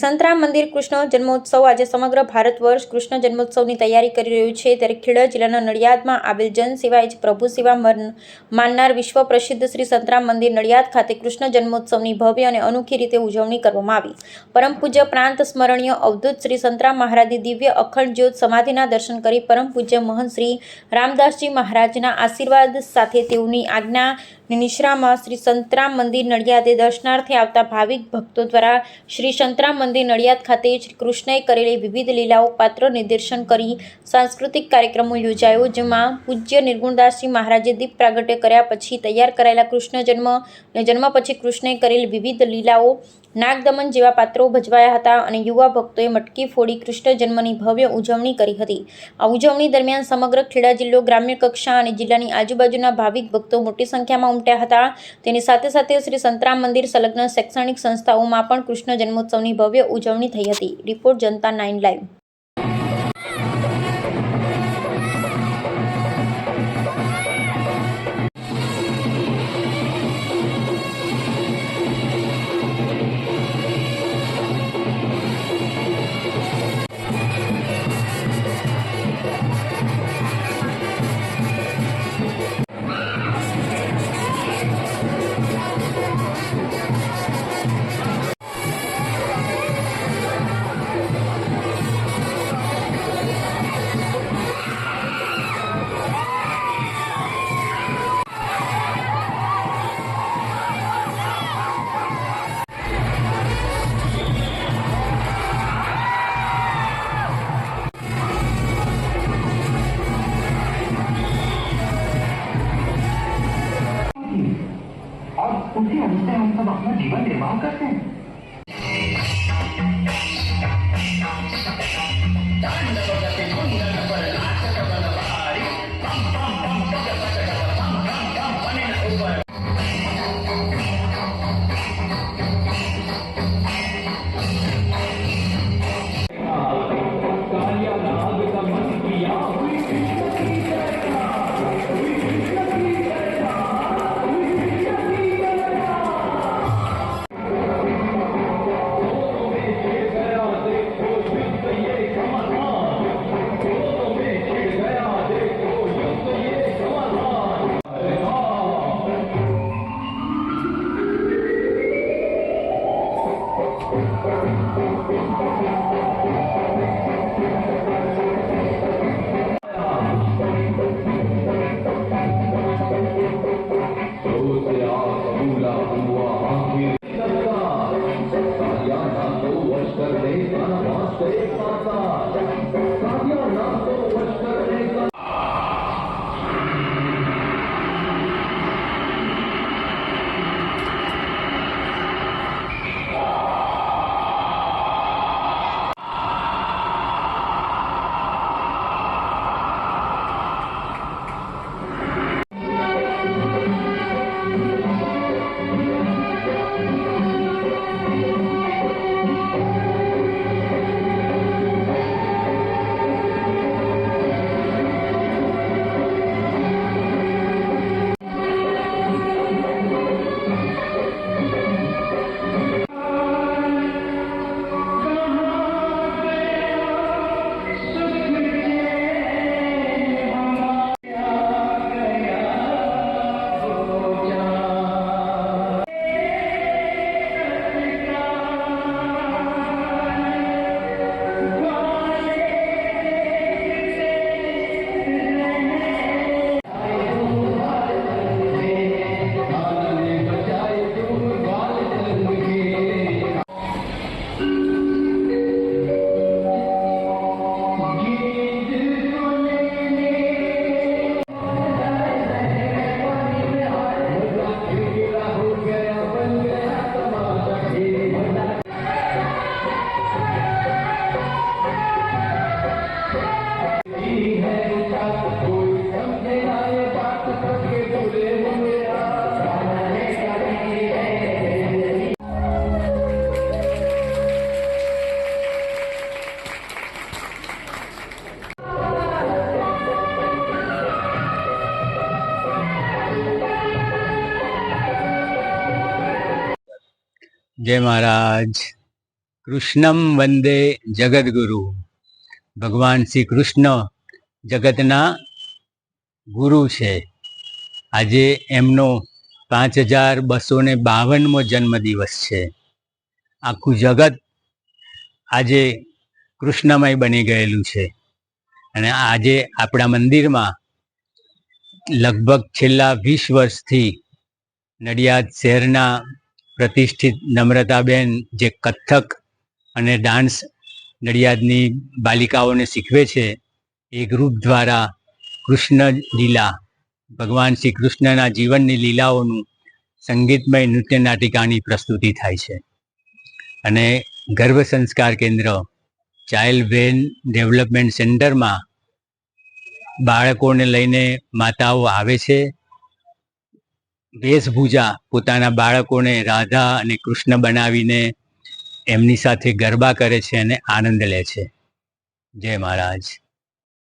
સંતરામ મંદિર કૃષ્ણ જન્મોત્સવ આજે સમગ્ર ભારત વર્ષ કૃષ્ણ જન્મોત્સવની તૈયારી કરી રહ્યું છે. ત્યારે ખેડા જિલ્લાના નડિયાદમાં આવેલ જન સેવા જ પ્રભુ સેવા મન- માનનાર વિશ્વ પ્રસિદ્ધ શ્રી સંતરામ મંદિર નડિયાદ ખાતે કૃષ્ણ જન્મોત્સવની ભવ્ય અને અનોખી રીતે ઉજવણી કરવામાં આવી. પરમ પૂજ્ય પ્રાંત સ્મરણીય અવધૂત શ્રી સંતરામ મહારાજની દિવ્ય અખંડ જ્યોત સમાધિના દર્શન કરી પરમ પૂજ્ય મહંત શ્રી રામદાસજી મહારાજના આશીર્વાદ સાથે તેઓની આજ્ઞા નિશ્રામાં શ્રી સંતરામ મંદિર નડિયાદે દર્શનાર્થે આવતા ભાવિક ભક્તો દ્વારા શ્રી સંતરામ મંદિર નડિયાદ ખાતે શ્રી કૃષ્ણએ કરેલી વિવિધ લીલાઓ પાત્ર નિદર્શન કરી સાંસ્કૃતિક કાર્યક્રમો યોજાયો, જેમાં પૂજ્ય નિર્ગુણદાસજી મહારાજે દીપ પ્રાગટ્ય કર્યા પછી તૈયાર કરાયેલા કૃષ્ણ જન્મ અને જન્મ પછી કૃષ્ણએ કરેલી વિવિધ લીલાઓ નાગદમન જેવા પાત્રો ભજવાયા હતા અને યુવા ભક્તોએ મટકી ફોડી કૃષ્ણ જન્મની ભવ્ય ઉજવણી કરી હતી. આ ઉજવણી દરમિયાન સમગ્ર ખેડા જિલ્લો ગ્રામ્ય કક્ષા અને જિલ્લાની આજુબાજુના ભાવિક ભક્તો મોટી સંખ્યામાં ઉમટ્યા હતા. તેની સાથે સાથે શ્રી સંતરામ મંદિર સંલગ્ન શૈક્ષણિક સંસ્થાઓમાં પણ કૃષ્ણ જન્મોત્સવની ભવ્ય ઉજવણી થઈ હતી. Report Janata nine live. equivócate. જય મહારાજ. કૃષ્ણમ વંદે જગદગુરુ. ભગવાન શ્રી કૃષ્ણ જગતના ગુરુ છે. આજે એમનો પાંચ હજાર બસો ને બાવનમો જન્મદિવસ છે. આખું જગત આજે કૃષ્ણમય બની ગયેલું છે. અને આજે આપણા મંદિરમાં લગભગ છેલ્લા વીસ વર્ષથી નડિયાદ શહેરના પ્રતિષ્ઠિત નમ્રતાબેન જે કથક અને ડાન્સ નડિયાદની બાલિકાઓને શીખવે છે, એ ગ્રુપ દ્વારા કૃષ્ણ લીલા, ભગવાન શ્રી કૃષ્ણના જીવનની લીલાઓનું સંગીતમય નૃત્ય નાટિકાની પ્રસ્તુતિ થાય છે. અને ગર્ભ સંસ્કાર કેન્દ્ર ચાઇલ્ડ બ્રેન ડેવલપમેન્ટ સેન્ટરમાં બાળકોને લઈને માતાઓ આવે છે વેશભૂજા પોતાના બાળકોને રાધા અને કૃષ્ણ બનાવીને એમની સાથે ગરબા કરે છે અને આનંદ લે છે. જય મહારાજ.